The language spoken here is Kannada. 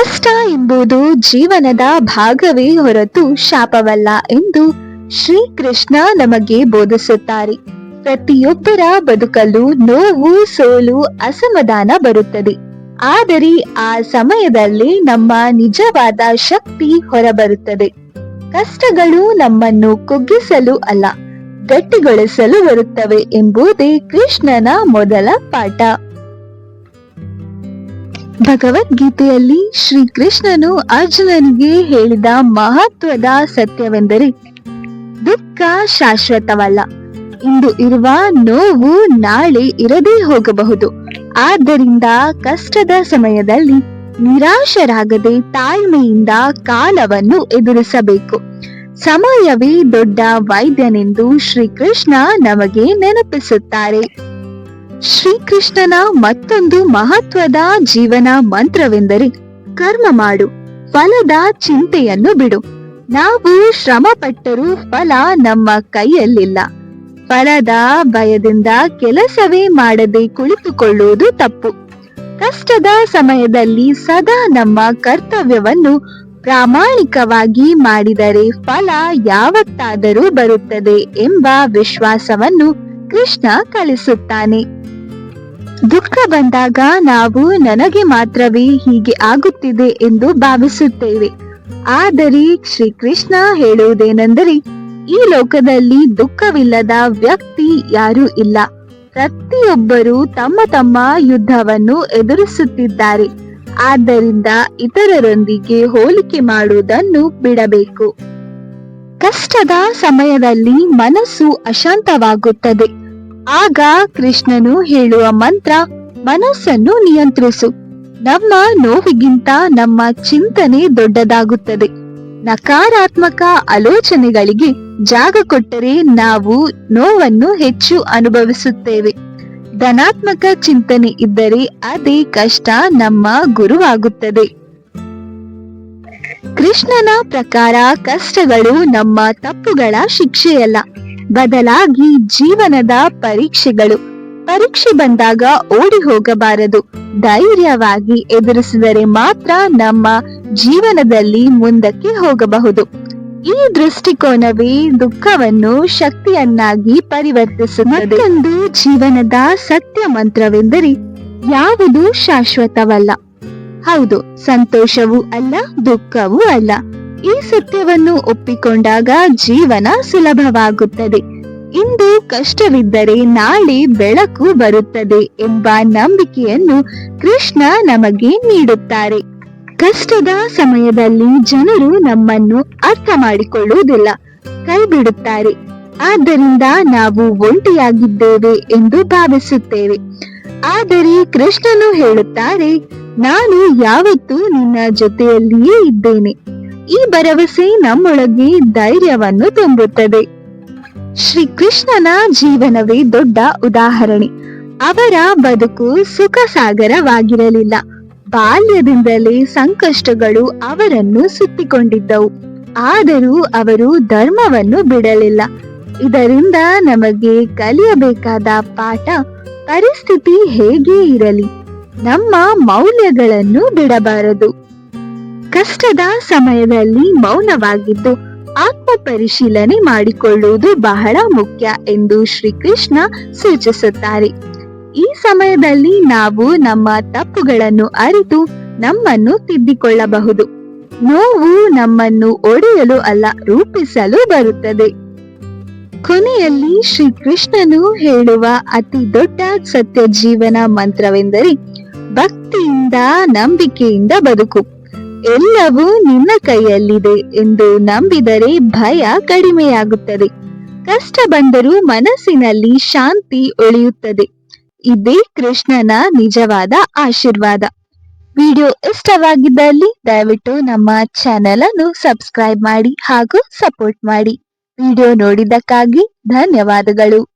ಕಷ್ಟ ಎಂಬುದು ಜೀವನದ ಭಾಗವೇ ಹೊರತು ಶಾಪವಲ್ಲ ಎಂದು ಶ್ರೀಕೃಷ್ಣ ನಮಗೆ ಬೋಧಿಸುತ್ತಾರೆ. ಪ್ರತಿಯೊಬ್ಬರ ಬದುಕಲು ನೋವು, ಸೋಲು, ಅಸಮಾಧಾನ ಬರುತ್ತದೆ. ಆದರೆ ಆ ಸಮಯದಲ್ಲಿ ನಮ್ಮ ನಿಜವಾದ ಶಕ್ತಿ ಹೊರಬರುತ್ತದೆ. ಕಷ್ಟಗಳು ನಮ್ಮನ್ನು ಕುಗ್ಗಿಸಲು ಅಲ್ಲ, ಗಟ್ಟಿಗೊಳಿಸಲು ಬರುತ್ತವೆ ಎಂಬುದೇ ಕೃಷ್ಣನ ಮೊದಲ ಪಾಠ. ಭಗವದ್ಗೀತೆಯಲ್ಲಿ ಶ್ರೀಕೃಷ್ಣನು ಅರ್ಜುನನಿಗೆ ಹೇಳಿದ ಮಹತ್ವದ ಸತ್ಯವೆಂದರೆ ದುಃಖ ಶಾಶ್ವತವಲ್ಲ. ಇಂದು ಇರುವ ನೋವು ನಾಳೆ ಇರದೇ ಹೋಗಬಹುದು. ಆದ್ದರಿಂದ ಕಷ್ಟದ ಸಮಯದಲ್ಲಿ ನಿರಾಶರಾಗದೆ ತಾಳ್ಮೆಯಿಂದ ಕಾಲವನ್ನು ಎದುರಿಸಬೇಕು. ಸಮಯವೇ ದೊಡ್ಡ ವೈದ್ಯನೆಂದು ಶ್ರೀಕೃಷ್ಣ ನಮಗೆ ನೆನಪಿಸುತ್ತಾರೆ. ಶ್ರೀಕೃಷ್ಣನ ಮತ್ತೊಂದು ಮಹತ್ವದ ಜೀವನ ಮಂತ್ರವೆಂದರೆ ಕರ್ಮ ಮಾಡು, ಫಲದ ಚಿಂತೆಯನ್ನು ಬಿಡು. ನಾವು ಶ್ರಮ ಪಟ್ಟರೂ ಫಲ ನಮ್ಮ ಕೈಯಲ್ಲಿಲ್ಲ. ಫಲದ ಭಯದಿಂದ ಕೆಲಸವೇ ಮಾಡದೆ ಕುಳಿತುಕೊಳ್ಳುವುದು ತಪ್ಪು. ಕಷ್ಟದ ಸಮಯದಲ್ಲಿ ಸದಾ ನಮ್ಮ ಕರ್ತವ್ಯವನ್ನು ಪ್ರಾಮಾಣಿಕವಾಗಿ ಮಾಡಿದರೆ ಫಲ ಯಾವತ್ತಾದರೂ ಬರುತ್ತದೆ ಎಂಬ ವಿಶ್ವಾಸವನ್ನು ಕೃಷ್ಣ ಕಲಿಸುತ್ತಾನೆ. ದುಃಖ ಬಂದಾಗ ನಾವು ನನಗೆ ಮಾತ್ರವೇ ಹೀಗೆ ಆಗುತ್ತಿದೆ ಎಂದು ಭಾವಿಸುತ್ತೇವೆ. ಆದರೆ ಶ್ರೀಕೃಷ್ಣ ಹೇಳುವುದೇನೆಂದರೆ, ಈ ಲೋಕದಲ್ಲಿ ದುಃಖವಿಲ್ಲದ ವ್ಯಕ್ತಿ ಯಾರೂ ಇಲ್ಲ. ಪ್ರತಿಯೊಬ್ಬರು ತಮ್ಮ ತಮ್ಮ ಯುದ್ಧವನ್ನು ಎದುರಿಸುತ್ತಿದ್ದಾರೆ. ಆದ್ದರಿಂದ ಇತರರೊಂದಿಗೆ ಹೋಲಿಕೆ ಮಾಡುವುದನ್ನು ಬಿಡಬೇಕು. ಕಷ್ಟದ ಸಮಯದಲ್ಲಿ ಮನಸ್ಸು ಅಶಾಂತವಾಗುತ್ತದೆ. ಆಗ ಕೃಷ್ಣನು ಹೇಳುವ ಮಂತ್ರ, ಮನಸ್ಸನ್ನು ನಿಯಂತ್ರಿಸು. ನಮ್ಮ ನೋವಿಗಿಂತ ನಮ್ಮ ಚಿಂತನೆ ದೊಡ್ಡದಾಗುತ್ತದೆ. ನಕಾರಾತ್ಮಕ ಆಲೋಚನೆಗಳಿಗೆ ಜಾಗ ಕೊಟ್ಟರೆ ನಾವು ನೋವನ್ನು ಹೆಚ್ಚು ಅನುಭವಿಸುತ್ತೇವೆ. ಧನಾತ್ಮಕ ಚಿಂತನೆ ಇದ್ದರೆ ಅದೇ ಕಷ್ಟ ನಮ್ಮ ಗುರುವಾಗುತ್ತದೆ. ಕೃಷ್ಣನ ಪ್ರಕಾರ ಕಷ್ಟಗಳು ನಮ್ಮ ತಪ್ಪುಗಳ ಶಿಕ್ಷೆಯಲ್ಲ. ಬದಲಾಗಿ ಜೀವನದ ಪರೀಕ್ಷೆಗಳು. ಪರೀಕ್ಷೆ ಬಂದಾಗ ಓಡಿ ಹೋಗಬಾರದು. ಧೈರ್ಯವಾಗಿ ಎದುರಿಸಿದರೆ ಮಾತ್ರ ನಮ್ಮ ಜೀವನದಲ್ಲಿ ಮುಂದಕ್ಕೆ ಹೋಗಬಹುದು. ಈ ದೃಷ್ಟಿಕೋನವೇ ದುಃಖವನ್ನು ಶಕ್ತಿಯನ್ನಾಗಿ ಪರಿವರ್ತಿಸುತ್ತದೆ. ಮತ್ತೊಂದು ಜೀವನದ ಸತ್ಯ ಮಂತ್ರವೆಂದರೆ ಯಾವುದು ಶಾಶ್ವತವಲ್ಲ. ಹೌದು, ಸಂತೋಷವೂ ಅಲ್ಲ, ದುಃಖವೂ ಅಲ್ಲ. ಈ ಸತ್ಯವನ್ನು ಒಪ್ಪಿಕೊಂಡಾಗ ಜೀವನ ಸುಲಭವಾಗುತ್ತದೆ. ಇಂದು ಕಷ್ಟವಿದ್ದರೆ ನಾಳೆ ಬೆಳಕು ಬರುತ್ತದೆ ಎಂಬ ನಂಬಿಕೆಯನ್ನು ಕೃಷ್ಣ ನಮಗೆ ನೀಡುತ್ತಾರೆ. ಕಷ್ಟದ ಸಮಯದಲ್ಲಿ ಜನರು ನಮ್ಮನ್ನು ಅರ್ಥ ಮಾಡಿಕೊಳ್ಳುವುದಿಲ್ಲ ಕೈ ಬಿಡುತ್ತಾರೆ ಆದ್ದರಿಂದ ನಾವು ಒಂಟಿಯಾಗಿದ್ದೇವೆ ಎಂದು ಭಾವಿಸುತ್ತೇವೆ. ಆದರೆ ಕೃಷ್ಣನು ಹೇಳುತ್ತಾರೆ, ನಾನು ಯಾವತ್ತೂ ನಿನ್ನ ಜೊತೆಯಲ್ಲಿಯೇ ಇದ್ದೇನೆ. ಈ ಭರವಸೆ ನಮ್ಮೊಳಗೆ ಧೈರ್ಯವನ್ನು ತುಂಬುತ್ತದೆ. ಶ್ರೀ ಕೃಷ್ಣನ ಜೀವನವೇ ದೊಡ್ಡ ಉದಾಹರಣೆ. ಅವರ ಬದುಕು ಸುಖ ಸಾಗರವಾಗಿರಲಿಲ್ಲ ಬಾಲ್ಯದಿಂದಲೇ ಸಂಕಷ್ಟಗಳು ಅವರನ್ನು ಸುತ್ತಿಕೊಂಡಿದ್ದವು. ಆದರೂ ಅವರು ಧರ್ಮವನ್ನು ಬಿಡಲಿಲ್ಲ. ಇದರಿಂದ ನಮಗೆ ಕಲಿಯಬೇಕಾದ ಪಾಠ, ಪರಿಸ್ಥಿತಿ ಹೇಗೆ ಇರಲಿ. ನಮ್ಮ ಮೌಲ್ಯಗಳನ್ನು ಬಿಡಬಾರದು. ಕಷ್ಟದ ಸಮಯದಲ್ಲಿ ಮೌನವಾಗಿದ್ದು ಆತ್ಮ ಪರಿಶೀಲನೆ ಮಾಡಿಕೊಳ್ಳುವುದು ಬಹಳ ಮುಖ್ಯ ಎಂದು ಶ್ರೀಕೃಷ್ಣ ಸೂಚಿಸುತ್ತಾರೆ. ಈ ಸಮಯದಲ್ಲಿ ನಾವು ನಮ್ಮ ತಪ್ಪುಗಳನ್ನು ಅರಿತು ನಮ್ಮನ್ನು ತಿದ್ದಿಕೊಳ್ಳಬಹುದು. ನೋವು ನಮ್ಮನ್ನು ಒಡೆಯಲು ಅಲ್ಲ, ರೂಪಿಸಲು ಬರುತ್ತದೆ. ಕೊನೆಯಲ್ಲಿ ಶ್ರೀಕೃಷ್ಣನು ಹೇಳುವ ಅತಿ ದೊಡ್ಡ ಸತ್ಯ ಜೀವನ ಮಂತ್ರವೆಂದರೆ ಭಕ್ತಿಯಿಂದ ನಂಬಿಕೆಯಿಂದ ಬದುಕು. ಎಲ್ಲವೂ ನಿನ್ನ ಕೈಯಲ್ಲಿದೆ ಎಂದು ನಂಬಿದರೆ ಭಯ ಕಡಿಮೆಯಾಗುತ್ತದೆ. ಕಷ್ಟ ಬಂದರೂ ಮನಸ್ಸಿನಲ್ಲಿ ಶಾಂತಿ ಉಳಿಯುತ್ತದೆ. ಇದೇ ಕೃಷ್ಣನ ನಿಜವಾದ ಆಶೀರ್ವಾದ. ವಿಡಿಯೋ ಇಷ್ಟವಾಗಿದ್ದಲ್ಲಿ ದಯವಿಟ್ಟು ನಮ್ಮ ಚಾನೆಲ್ ಅನ್ನು ಸಬ್ಸ್ಕ್ರೈಬ್ ಮಾಡಿ ಹಾಗೂ ಸಪೋರ್ಟ್ ಮಾಡಿ. ವಿಡಿಯೋ ನೋಡಿದ್ದಕ್ಕಾಗಿ ಧನ್ಯವಾದಗಳು.